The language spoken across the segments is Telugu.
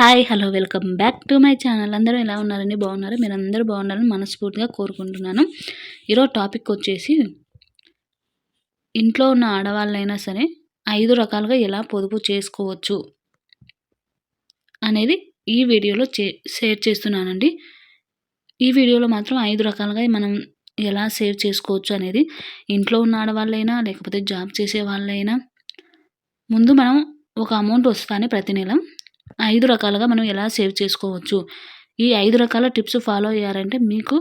Hi hello welcome back to my channel. అందరూ ఎలా ఉన్నారండి? బాగున్నారు? మీరు అందరూ బాగున్నారని మనస్ఫూర్తిగా కోరుకుంటున్నాను. ఈరోజు టాపిక్ వచ్చేసి ఇంట్లో ఉన్న ఆడవాళ్ళైనా సరే ఐదు రకాలుగా ఎలా పొదుపు చేసుకోవచ్చు అనేది ఈ వీడియోలో చే షేర్ చేస్తున్నానండి. ఈ వీడియోలో మాత్రం ఐదు రకాలుగా మనం ఎలా సేవ్ చేసుకోవచ్చు అనేది ఇంట్లో ఉన్న ఆడవాళ్ళైనా లేకపోతే జాబ్ చేసే వాళ్ళైనా ముందు మనం ఒక అమౌంట్ వస్తానే ప్రతి నెల. ఐదు రకాలుగా మనం ఎలా సేవ్ చేసుకోవచ్చు? ఈ ఐదు రకాల టిప్స్ ఫాలో అయ్యారంటే మీకు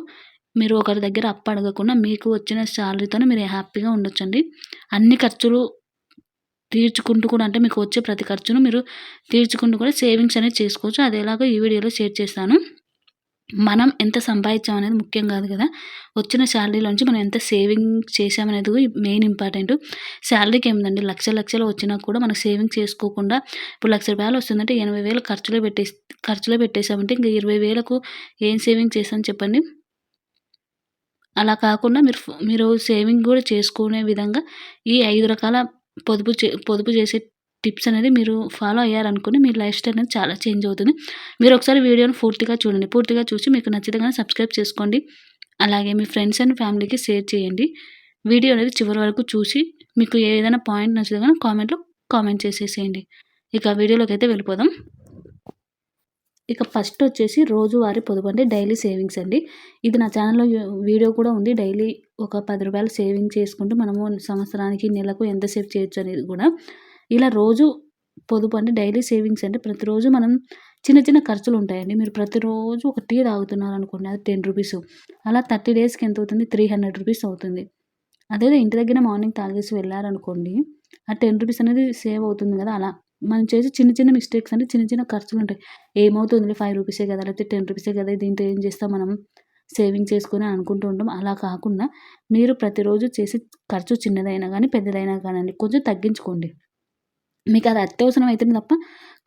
మీరు ఒకరి దగ్గర అప్పు అడగకుండా మీకు వచ్చిన శాలరీతోనే మీరు హ్యాపీగా ఉండొచ్చండి. అన్ని ఖర్చులు తీర్చుకుంటూ కూడా అంటే మీకు వచ్చే ప్రతి ఖర్చును మీరు తీర్చుకుంటూ కూడా సేవింగ్స్ అనేది చేసుకోవచ్చు. అది ఎలాగో ఈ వీడియోలో షేర్ చేస్తాను. మనం ఎంత సంపాదించాం అనేది ముఖ్యం కాదు కదా. వచ్చిన శాలరీలోంచి మనం ఎంత సేవింగ్ చేసామనేది మెయిన్ ఇంపార్టెంట్. శాలరీకి ఏమిందండి? లక్ష లక్షలు వచ్చినా కూడా మనం సేవింగ్ చేసుకోకుండా ఇప్పుడు లక్ష రూపాయలు వస్తుందంటే ఎనభై వేలు ఖర్చులో పెట్టేసి ఖర్చులో పెట్టేసామంటే ఇంకా ఇరవై వేలకు ఏం సేవింగ్ చేశామని చెప్పండి? అలా కాకుండా మీరు మీరు సేవింగ్ కూడా చేసుకునే విధంగా ఈ ఐదు రకాల పొదుపు చే పొదుపు చేసే టిప్స్ అనేది మీరు ఫాలో అయ్యారనుకుని మీ లైఫ్ స్టైల్ అనేది చాలా చేంజ్ అవుతుంది. మీరు ఒకసారి వీడియోని పూర్తిగా చూడండి. పూర్తిగా చూసి మీకు నచ్చితే కానీ సబ్స్క్రైబ్ చేసుకోండి. అలాగే మీ ఫ్రెండ్స్ అండ్ ఫ్యామిలీకి షేర్ చేయండి. వీడియో అనేది చివరి వరకు చూసి మీకు ఏదైనా పాయింట్ నచ్చితే కానీ కామెంట్లో కామెంట్ చేసేసేయండి. ఇక వీడియోలోకి అయితే వెళ్ళిపోదాం. ఇక ఫస్ట్ వచ్చేసి రోజువారీ పొదుపు అంటే డైలీ సేవింగ్స్ అండి. ఇది నా ఛానల్లో వీడియో కూడా ఉంది. డైలీ ఒక పది రూపాయలు సేవింగ్ చేసుకుంటూ మనము సంవత్సరానికి నెలకు ఎంత సేవ్ చేయొచ్చు అనేది కూడా. ఇలా రోజు పొదుపు అంటే డైలీ సేవింగ్స్ అంటే ప్రతిరోజు మనం చిన్న చిన్న ఖర్చులు ఉంటాయండి మీరు ప్రతిరోజు ఒక టీ తాగుతున్నారు అనుకోండి అది టెన్ రూపీస్. అలా థర్టీ డేస్కి ఎంత అవుతుంది త్రీ హండ్రెడ్ రూపీస్ అవుతుంది. అదే ఇంటి దగ్గర మార్నింగ్ తాగేసి వెళ్ళారనుకోండి ఆ టెన్ రూపీస్ అనేది సేవ్ అవుతుంది కదా అలా. మనం చేసి చిన్న చిన్న మిస్టేక్స్ అంటే చిన్న చిన్న ఖర్చులు ఉంటాయి ఏమవుతుంది ఫైవ్ రూపీసే కదా లేకపోతే టెన్ రూపీసే కదా దీంతో ఏం చేస్తాం మనం? సేవింగ్ చేసుకొని అనుకుంటూ ఉంటాం. అలా కాకుండా మీరు ప్రతిరోజు చేసే ఖర్చు చిన్నదైనా కానీ పెద్దదైనా కానీ కొంచెం తగ్గించుకోండి. మీకు అది అత్యవసరం అయితేనే తప్ప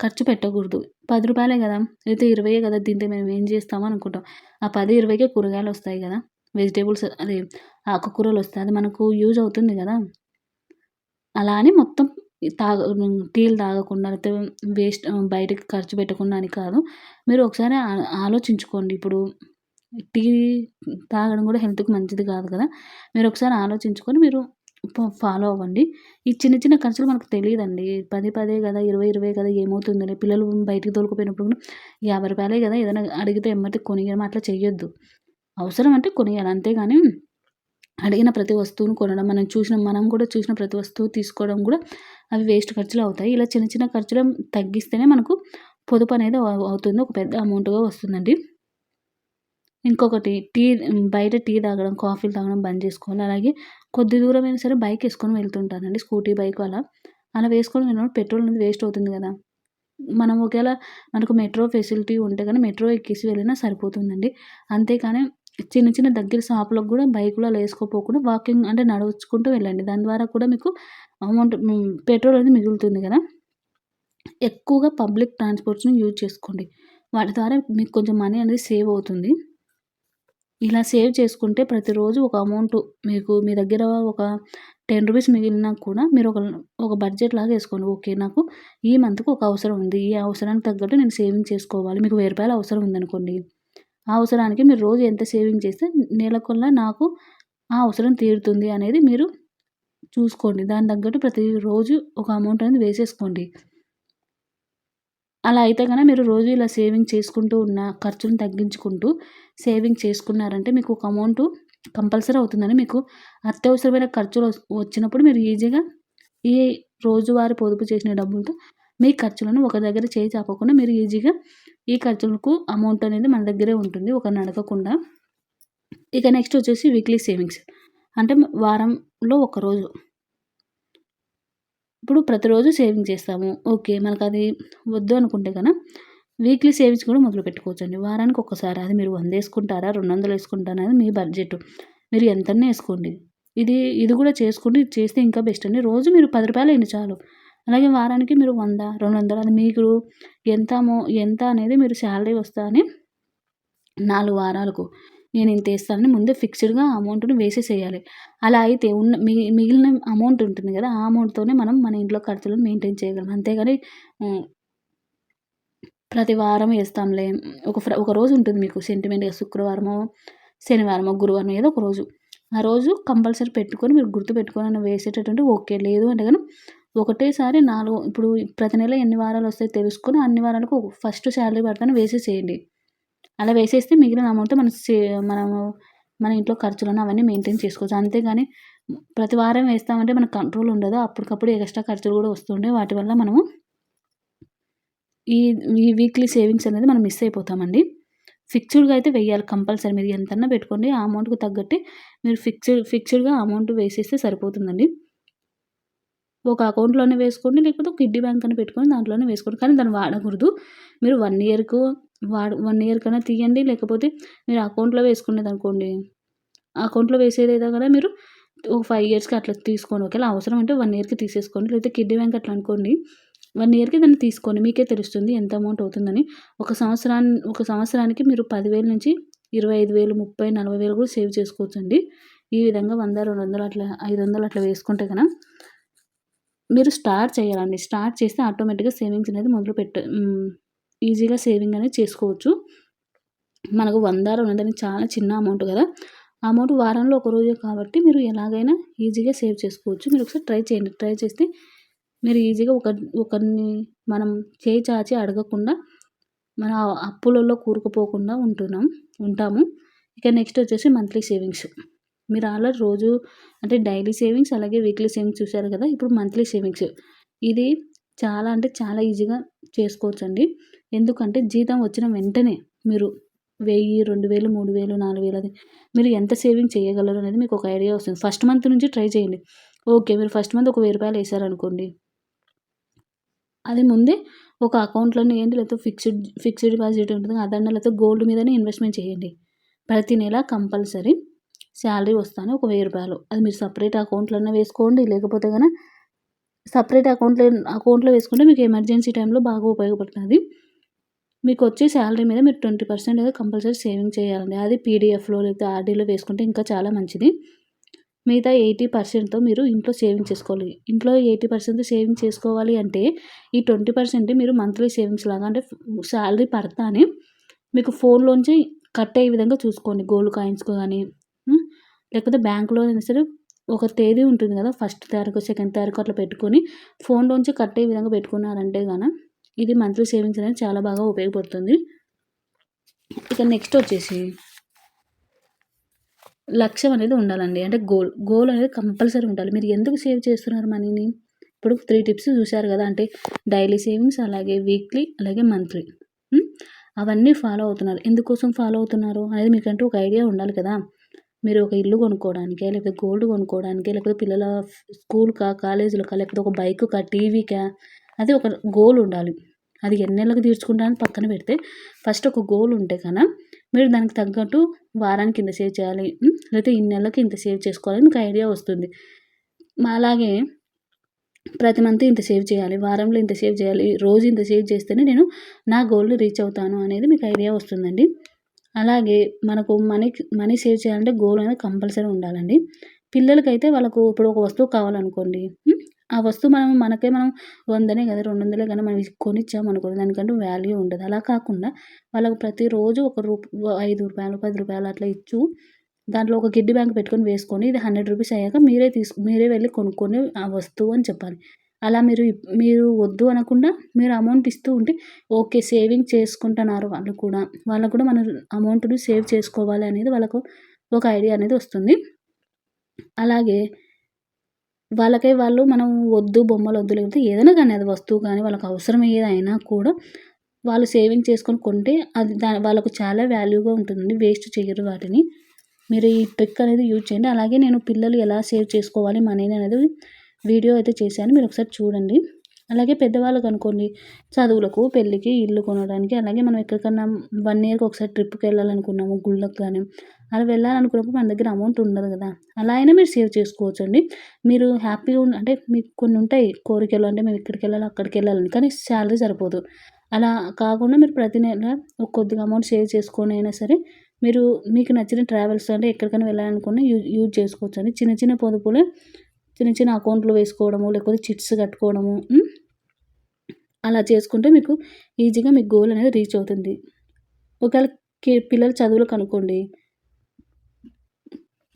ఖర్చు పెట్టకూడదు. పది రూపాయలే కదా అయితే ఇరవై కదా దీంతో మేము ఏం చేస్తామో అనుకుంటాం. ఆ పది ఇరవైకే కూరగాయలు వస్తాయి కదా వెజిటేబుల్స్ అదే ఆకుకూరలు వస్తాయి అది మనకు యూజ్ అవుతుంది కదా. అలా అని మొత్తం తాగ టీలు తాగకుండా లేకపోతే వేస్ట్ బయటకి ఖర్చు పెట్టకుండా అని కాదు. మీరు ఒకసారి ఆలోచించుకోండి. ఇప్పుడు టీ తాగడం కూడా హెల్త్కి మంచిది కాదు కదా. మీరు ఒకసారి ఆలోచించుకొని మీరు ఫాలో అవ్వండి. ఈ చిన్న చిన్న ఖర్చులు మనకు తెలియదండి. పది పదే కదా ఇరవై ఇరవై కదా ఏమవుతుందని పిల్లలు బయటికి తోలుకుపోయినప్పుడు కూడా యాభై రూపాయలే కదా ఏదైనా అడిగితే ఎమ్మటి కొనియడం అట్లా చేయొద్దు అవసరం అంటే కొనియాలి. అంతేగాని అడిగిన ప్రతి వస్తువును కొనడం మనం చూసిన మనం కూడా చూసిన ప్రతి వస్తువు తీసుకోవడం కూడా అవి వేస్ట్ ఖర్చులు అవుతాయి. ఇలా చిన్న చిన్న ఖర్చులు తగ్గిస్తేనే మనకు పొదుపు అనేది అవుతుంది. ఒక పెద్ద అమౌంట్గా వస్తుందండి. ఇంకొకటి టీ బయట టీ తాగడం కాఫీలు తాగడం బంద్ చేసుకోవాలి. అలాగే కొద్ది దూరం అయినా సరే బైక్ వేసుకొని వెళ్తుంటానండి స్కూటీ బైక్ అలా. అలా వేసుకొని వెళ్ళినప్పుడు పెట్రోల్ అనేది వేస్ట్ అవుతుంది కదా. మనం ఒకవేళ మనకు మెట్రో ఫెసిలిటీ ఉంటే కానీ మెట్రో ఎక్కేసి వెళ్ళినా సరిపోతుందండి. అంతేకాని చిన్న చిన్న దగ్గర షాపులకు కూడా బైక్లో వేసుకోపోకుండా వాకింగ్ అంటే నడుచుకుంటూ వెళ్ళండి. దాని ద్వారా కూడా మీకు అమౌంట్ పెట్రోల్ అనేది మిగులుతుంది కదా. ఎక్కువగా పబ్లిక్ ట్రాన్స్పోర్ట్స్ని యూజ్ చేసుకోండి. వాటి ద్వారా మీకు కొంచెం మనీ అనేది సేవ్ అవుతుంది. ఇలా సేవ్ చేసుకుంటే ప్రతిరోజు ఒక అమౌంట్ మీకు మీ దగ్గర ఒక టెన్ రూపీస్ మిగిలినా కూడా మీరు ఒక ఒక బడ్జెట్ లాగా వేసుకోండి. ఓకే నాకు ఈ మంత్కి ఒక అవసరం ఉంది. ఈ అవసరానికి తగ్గట్టు నేను సేవింగ్ చేసుకోవాలి. మీకు వెయ్యి రూపాయలు అవసరం ఉందనుకోండి. ఆ అవసరానికి మీరు రోజు ఎంత సేవింగ్ చేస్తే నెలకొల్లా నాకు ఆ అవసరం తీరుతుంది అనేది మీరు చూసుకోండి. దాని తగ్గట్టు ప్రతిరోజు ఒక అమౌంట్ అనేది వేసేసుకోండి. అలా అయితే కనుక మీరు రోజు ఇలా సేవింగ్ చేసుకుంటూ ఉన్న ఖర్చును తగ్గించుకుంటూ సేవింగ్ చేసుకున్నారంటే మీకు ఒక అమౌంట్ కంపల్సరీ అవుతుందని మీకు అత్యవసరమైన ఖర్చులు వచ్చినప్పుడు మీరు ఈజీగా ఈ రోజువారీ పొదుపు చేసిన డబ్బులతో మీ ఖర్చులను ఒక దగ్గర చేయి చాపకుండా మీరు ఈజీగా ఈ ఖర్చులకు అమౌంట్ అనేది మన దగ్గరే ఉంటుంది ఒకరిని నడకకుండా. ఇక నెక్స్ట్ వచ్చేసి వీక్లీ సేవింగ్స్. అంటే వారంలో ఒకరోజు ఇప్పుడు ప్రతిరోజు సేవింగ్ చేస్తాము. ఓకే మనకు అది వద్దు అనుకుంటే కనుక వీక్లీ సేవింగ్స్ కూడా మొదలు పెట్టుకోవచ్చండి. వారానికి ఒక్కసారి అది మీరు వంద వేసుకుంటారా రెండు వందలు వేసుకుంటారా అది మీ బడ్జెట్. మీరు ఎంతనే వేసుకోండి. ఇది ఇది కూడా చేసుకుంటే చేస్తే ఇంకా బెస్ట్ అండి. రోజు మీరు పది రూపాయలు అయింది చాలు. అలాగే వారానికి మీరు వంద రెండు వందలు అది మీకు ఎంత ఎంత అనేది మీరు శాలరీ వస్తా అని నాలుగు వారాలకు నేను ఇంత వేస్తానని ముందే ఫిక్స్డ్గా అమౌంట్ని వేసేసేయాలి. అలా అయితే ఉన్న మిగిలిన అమౌంట్ ఉంటుంది కదా ఆ అమౌంట్తోనే మనం మన ఇంట్లో ఖర్చులను మెయింటైన్ చేయగలం. అంతేగాని ప్రతి వారం వేస్తాంలే. ఒక ఫ్ర ఒక రోజు ఉంటుంది మీకు సెంటిమెంట్గా శుక్రవారమో శనివారమో గురువారం ఏదో ఒక రోజు. ఆ రోజు కంపల్సరీ పెట్టుకొని మీరు గుర్తు పెట్టుకొని వేసేటటువంటి ఓకే. లేదు అంటే కానీ ఒకటేసారి నాలుగు ఇప్పుడు ప్రతి నెల ఎన్ని వారాలు వస్తాయో తెలుసుకొని అన్ని వారాలకు ఫస్ట్ శాలరీ పడతాను వేసేసేయండి. అలా వేసేస్తే మిగిలిన అమౌంట్ మన సే మనము మన ఇంట్లో ఖర్చులను అవన్నీ మెయింటైన్ చేసుకోవచ్చు. అంతేగాని ప్రతి వారం వేస్తామంటే మనకు కంట్రోల్ ఉండదు. అప్పటికప్పుడు ఎక్స్ట్రా ఖర్చులు కూడా వస్తుండే. వాటి వల్ల మనము ఈ ఈ వీక్లీ సేవింగ్స్ అనేది మనం మిస్ అయిపోతామండి. ఫిక్స్డ్గా అయితే వెయ్యాలి కంపల్సరీ మీరు ఎంతన్నా పెట్టుకోండి. ఆ అమౌంట్కి తగ్గట్టు మీరు ఫిక్స్డ్ ఫిక్స్డ్గా అమౌంట్ వేసేస్తే సరిపోతుందండి. ఒక అకౌంట్లోనే వేసుకోండి. లేకపోతే ఒక కిడ్డీ బ్యాంక్ అని పెట్టుకొని దాంట్లోనే వేసుకోండి. కానీ దాన్ని వాడకూడదు. మీరు వన్ ఇయర్కు వాడు వన్ ఇయర్ కన్నా తీయండి లేకపోతే మీరు అకౌంట్లో వేసుకునేది అనుకోండి అకౌంట్లో వేసేది కదా మీరు ఒక ఫైవ్ ఇయర్స్కి అట్లా తీసుకోండి. ఒకవేళ అవసరం అంటే వన్ ఇయర్కి తీసేసుకోండి. లేకపోతే కిడ్డీ బ్యాంక్ అట్లా అనుకోండి. వన్ ఇయర్కి దాన్ని తీసుకోండి. మీకే తెలుస్తుంది ఎంత అమౌంట్ అవుతుందని. ఒక సంవత్సరాన్ని ఒక సంవత్సరానికి మీరు పదివేల నుంచి ఇరవై ఐదు వేలు ముప్పై నలభై వేలు కూడా సేవ్ చేసుకోవచ్చండి. ఈ విధంగా వంద రెండు వందలు అట్లా ఐదు వందలు అట్లా వేసుకుంటే కదా మీరు స్టార్ట్ చేయాలండి. స్టార్ట్ చేస్తే ఆటోమేటిక్గా సేవింగ్స్ అనేది మొదలు పెట్ట ఈజీగా సేవింగ్ అనేది చేసుకోవచ్చు. మనకు వంద రెండు వందలు చాలా చిన్న అమౌంట్ కదా. ఆ అమౌంట్ వారంలో ఒక రోజే కాబట్టి మీరు ఎలాగైనా ఈజీగా సేవ్ చేసుకోవచ్చు. మీరు ఒకసారి ట్రై చేయండి. ట్రై చేస్తే మీరు ఈజీగా ఒక ఒకరిని మనం చేయి చాచి అడగకుండా మన అప్పులలో కూరుకుపోకుండా ఉంటున్నాం ఉంటాము. ఇక నెక్స్ట్ వచ్చేసి మంత్లీ సేవింగ్స్. మీరు ఆల్రెడీ రోజు అంటే డైలీ సేవింగ్స్ అలాగే వీక్లీ సేవింగ్స్ చూశారు కదా. ఇప్పుడు మంత్లీ సేవింగ్స్. ఇది చాలా అంటే చాలా ఈజీగా చేసుకోవచ్చండి. ఎందుకంటే జీతం వచ్చిన వెంటనే మీరు వెయ్యి రెండు వేలు మూడు వేలు నాలుగు వేలు అది మీరు ఎంత సేవింగ్ చేయగలరు అనేది మీకు ఒక ఐడియా వస్తుంది. ఫస్ట్ మంత్ నుంచి ట్రై చేయండి. ఓకే మీరు ఫస్ట్ మంత్ ఒక వెయ్యి రూపాయలు వేసారనుకోండి. అది ముందే ఒక అకౌంట్లోనే ఏంటి? లేకపోతే ఫిక్స్డ్ ఫిక్స్డ్ డిపాజిట్ ఉంటుంది అదన్నా లేకపోతే గోల్డ్ మీదనే ఇన్వెస్ట్మెంట్ చేయండి. ప్రతి నెల కంపల్సరీ శాలరీ వస్తాను ఒక వెయ్యి రూపాయలు. అది మీరు సపరేట్ అకౌంట్లోనే వేసుకోండి లేకపోతే కనుక సపరేట్ అకౌంట్లో అకౌంట్లో వేసుకుంటే మీకు ఎమర్జెన్సీ టైంలో బాగా ఉపయోగపడుతుంది. మీకు వచ్చే శాలరీ మీద మీరు ట్వంటీ పర్సెంట్ అయితే కంపల్సరీ సేవింగ్ చేయాలండి. అది పీడిఎఫ్లో లేకపోతే ఆర్డీలో వేసుకుంటే ఇంకా చాలా మంచిది. మిగతా ఎయిటీ పర్సెంట్తో మీరు ఇంట్లో సేవింగ్ చేసుకోవాలి. ఇంట్లో ఎయిటీ పర్సెంట్ సేవింగ్ చేసుకోవాలి అంటే ఈ ట్వంటీ పర్సెంట్ మీరు మంత్లీ సేవింగ్స్ లాగా అంటే శాలరీ పడతానే మీకు ఫోన్లోంచి కట్ అయ్యే విధంగా చూసుకోండి. గోల్డ్ కాయిన్స్కు కానీ లేకపోతే బ్యాంకులో అయినా సరే ఒక తేదీ ఉంటుంది కదా ఫస్ట్ తారీఖు సెకండ్ తారీఖు అట్లా పెట్టుకొని ఫోన్లోంచి కట్టే విధంగా పెట్టుకున్నారంటే కానీ ఇది మంత్లీ సేవింగ్స్ అనేది చాలా బాగా ఉపయోగపడుతుంది. ఇక నెక్స్ట్ వచ్చేసి లక్ష్యం అనేది ఉండాలండి. అంటే గోల్ గోల్ అనేది కంపల్సరీ ఉండాలి. మీరు ఎందుకు సేవ్ చేస్తున్నారు మనీని? ఇప్పుడు త్రీ టిప్స్ చూశారు కదా అంటే డైలీ సేవింగ్స్ అలాగే వీక్లీ అలాగే మంత్లీ. అవన్నీ ఫాలో అవుతున్నారు. ఎందుకోసం ఫాలో అవుతున్నారు అనేది మీకంటూ ఒక ఐడియా ఉండాలి కదా. మీరు ఒక ఇల్లు కొనుక్కోవడానికే లేకపోతే గోల్డ్ కొనుక్కోవడానికే లేకపోతే పిల్లల స్కూల్కా కాలేజీలకా లేకపోతే ఒక బైక్కా టీవీకా అది ఒక గోల్ ఉండాలి. అది ఎన్ని నెలలకు తీర్చుకుంటానని పక్కన పెడితే ఫస్ట్ ఒక గోల్ ఉంటే కన్నా మీరు దానికి తగ్గట్టు వారానికి ఇంత సేవ్ చేయాలి లేకపోతే ఇన్ని నెలలకి ఇంత సేవ్ చేసుకోవాలి మీకు ఐడియా వస్తుంది. అలాగే ప్రతి మంత్ ఇంత సేవ్ చేయాలి వారంలో ఇంత సేవ్ చేయాలి రోజు ఇంత సేవ్ చేస్తేనే నేను నా గోల్ని రీచ్ అవుతాను అనేది మీకు ఐడియా వస్తుందండి. అలాగే మనకు మనీ మనీ సేవ్ చేయాలంటే గోల్ అనేది కంపల్సరీ ఉండాలండి. పిల్లలకైతే వాళ్ళకు ఇప్పుడు ఒక వస్తువు కావాలనుకోండి ఆ వస్తువు మనం మనకే మనం వందనే కదా రెండు వందలే కానీ మనం కొనిచ్చామనుకోండి దానికంటూ వాల్యూ ఉండదు. అలా కాకుండా వాళ్ళకు ప్రతిరోజు ఒక రూప ఐదు రూపాయలు పది రూపాయలు అట్లా ఇచ్చు. దాంట్లో ఒక గిడ్డి బ్యాంక్ పెట్టుకొని వేసుకొని ఇది హండ్రెడ్ రూపీస్ అయ్యాక మీరే తీసుకు మీరే వెళ్ళి కొనుక్కొని ఆ వస్తువు అని చెప్పాలి. అలా మీరు మీరు వద్దు అనకుండా మీరు అమౌంట్ ఇస్తూ ఉంటే ఓకే సేవింగ్ చేసుకుంటున్నారు వాళ్ళు కూడా. వాళ్ళకు కూడా మన అమౌంట్ని సేవ్ చేసుకోవాలి అనేది వాళ్ళకు ఒక ఐడియా అనేది వస్తుంది. అలాగే వాళ్ళకే వాళ్ళు మనం వద్దు బొమ్మలు వద్దు లేకపోతే ఏదైనా కానీ అది వస్తువు కానీ వాళ్ళకి అవసరం ఏదైనా కూడా వాళ్ళు సేవింగ్ చేసుకొని కొంటే అది దా వాళ్ళకు చాలా వాల్యూగా ఉంటుందండి. వేస్ట్ చేయరు వాటిని. మీరు ఈ ట్రిక్ అనేది యూజ్ చేయండి. అలాగే నేను పిల్లలు ఎలా సేవ్ చేసుకోవాలి మనీని అనేది వీడియో అయితే చేశాను మీరు ఒకసారి చూడండి. అలాగే పెద్దవాళ్ళకి అనుకోండి చదువులకు పెళ్ళికి ఇల్లు కొనడానికి అలాగే మనం ఎక్కడికన్నా వన్ ఇయర్కి ఒకసారి ట్రిప్కి వెళ్ళాలనుకున్నాము గుళ్ళకు కానీ అలా వెళ్ళాలనుకున్నప్పుడు మన దగ్గర అమౌంట్ ఉండదు కదా. అలా అయినా మీరు సేవ్ చేసుకోవచ్చు అండి మీరు హ్యాపీగా అంటే మీకు కొన్ని ఉంటాయి కోరికలు అంటే మేము ఇక్కడికి వెళ్ళాలి అక్కడికి వెళ్ళాలని కానీ శాలరీ సరిపోదు. అలా కాకుండా మీరు ప్రతి నెల ఒక కొద్దిగా అమౌంట్ సేవ్ చేసుకొని అయినా సరే మీరు మీకు నచ్చిన ట్రావెల్స్ అంటే ఎక్కడికైనా వెళ్ళాలనుకున్నా యూజ్ యూజ్ చేసుకోవచ్చు అండి చిన్న చిన్న పొదుపులే చిన్న చిన్న అకౌంట్లు వేసుకోవడము లేకపోతే చిట్స్ కట్టుకోవడము అలా చేసుకుంటే మీకు ఈజీగా మీ గోల్ అనేది రీచ్ అవుతుంది. ఒకవేళ పిల్లల చదువులు కనుక్కోండి.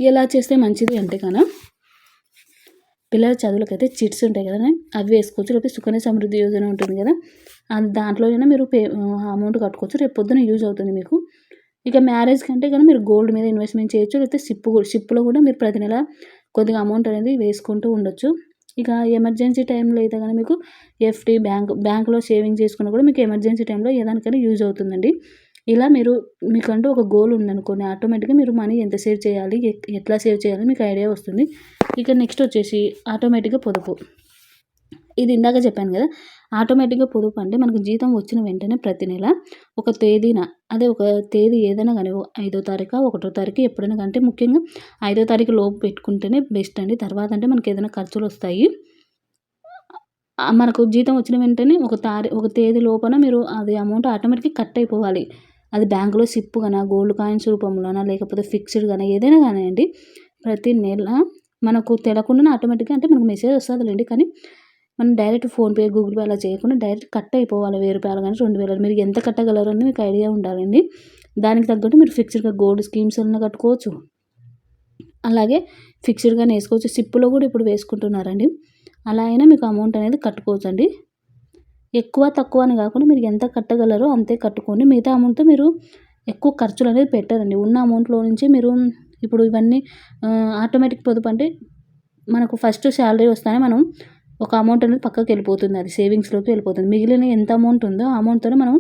ఎలా చేస్తే మంచిది అంటే కన్నా పిల్లల చదువులకైతే చిట్స్ ఉంటాయి కదా అవి వేసుకోవచ్చు. లేకపోతే సుకన్య సమృద్ధి యోజన ఉంటుంది కదా అది దాంట్లోనైనా మీరు పే అమౌంట్ కట్టుకోవచ్చు. రేపు పొద్దున యూజ్ అవుతుంది మీకు. ఇక మ్యారేజ్ కంటే కానీ మీరు గోల్డ్ మీద ఇన్వెస్ట్మెంట్ చేయొచ్చు. లేకపోతే సిప్పు సిప్పులో కూడా మీరు ప్రతి నెల కొద్దిగా అమౌంట్ అనేది వేసుకుంటూ ఉండొచ్చు. ఇక ఎమర్జెన్సీ టైంలో అయితే కానీ మీకు ఎఫ్డి బ్యాంక్ బ్యాంక్లో సేవింగ్ చేసుకున్న కూడా మీకు ఎమర్జెన్సీ టైంలో ఏదానికైనా యూజ్ అవుతుందండి. ఇలా మీరు మీకంటూ ఒక గోల్ ఉందనుకోండి ఆటోమేటిక్గా మీరు మనీ ఎంత సేవ్ చేయాలి ఎట్లా సేవ్ చేయాలి మీకు ఐడియా వస్తుంది. ఇక నెక్స్ట్ వచ్చేసి ఆటోమేటిక్గా పొదుపు. ఇది ఇందాక చెప్పాను కదా ఆటోమేటిక్గా పొదుపు అంటే మనకు జీతం వచ్చిన వెంటనే ప్రతి నెల ఒక తేదీన అదే ఒక తేదీ ఏదైనా కానీ ఐదో తారీఖు ఒకటో తారీఖు ఎప్పుడైనా కంటే ముఖ్యంగా ఐదో తారీఖు లోపు పెట్టుకుంటేనే బెస్ట్ అండి. తర్వాత అంటే మనకి ఏదైనా ఖర్చులు వస్తాయి. మనకు జీతం వచ్చిన వెంటనే ఒక తారీ ఒక తేదీ లోపల మీరు అది అమౌంట్ ఆటోమేటిక్గా కట్ అయిపోవాలి. అది బ్యాంకులో సిప్ కానీ గోల్డ్ కాయిన్స్ రూపంలోనా లేకపోతే ఫిక్స్డ్ కానీ ఏదైనా కానివ్వండి ప్రతి నెల మనకు తెలియకుండానే ఆటోమేటిక్గా అంటే మనకు మెసేజ్ వస్తుందిలేండి కానీ మనం డైరెక్ట్ ఫోన్పే గూగుల్ పే అలా చేయకుండా డైరెక్ట్ కట్ అయిపోవాలి వెయ్యి రూపాయలు కానీ రెండు వేలు మీరు ఎంత కట్టగలరు అని మీకు ఐడియా ఉండాలండి. దానికి తగ్గట్టు మీరు ఫిక్స్డ్గా గోల్డ్ స్కీమ్స్ అన్న కట్టుకోవచ్చు. అలాగే ఫిక్స్డ్గానే వేసుకోవచ్చు. సిప్పులో కూడా ఇప్పుడు వేసుకుంటున్నారండి. అలా అయినా మీకు అమౌంట్ అనేది కట్టుకోవచ్చు అండి ఎక్కువ తక్కువ అని కాకుండా మీరు ఎంత కట్టగలరో అంతే కట్టుకోండి. మిగతా అమౌంట్తో మీరు ఎక్కువ ఖర్చులు అనేది పెట్టారండి. ఉన్న అమౌంట్లో నుంచి మీరు ఇప్పుడు ఇవన్నీ ఆటోమేటిక్ పొదుపు అంటే మనకు ఫస్ట్ శాలరీ వస్తానే మనం ఒక అమౌంట్ అనేది పక్కకి వెళ్ళిపోతుంది. అది సేవింగ్స్లోకి వెళ్ళిపోతుంది. మిగిలిన ఎంత అమౌంట్ ఉందో ఆ అమౌంట్తోనే మనం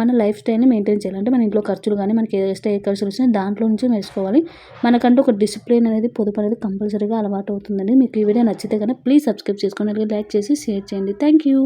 మన లైఫ్ స్టైల్ని మెయింటైన్ చేయాలి. అంటే మన ఇంట్లో ఖర్చులు కానీ మనకి ఎక్స్ట్రా ఏ ఖర్చులు వచ్చినా దాంట్లో నుంచి వేసుకోవాలి. మనకంటూ ఒక డిసిప్లిన్ అనేది పొదుపు అనేది కంపల్సరీగా అలవాటు అవుతుందండి. మీకు ఈ వీడియో నచ్చితే కనుక ప్లీజ్ సబ్స్క్రైబ్ చేసుకోండి. అలాగే లైక్ చేసి షేర్ చేయండి. Thank you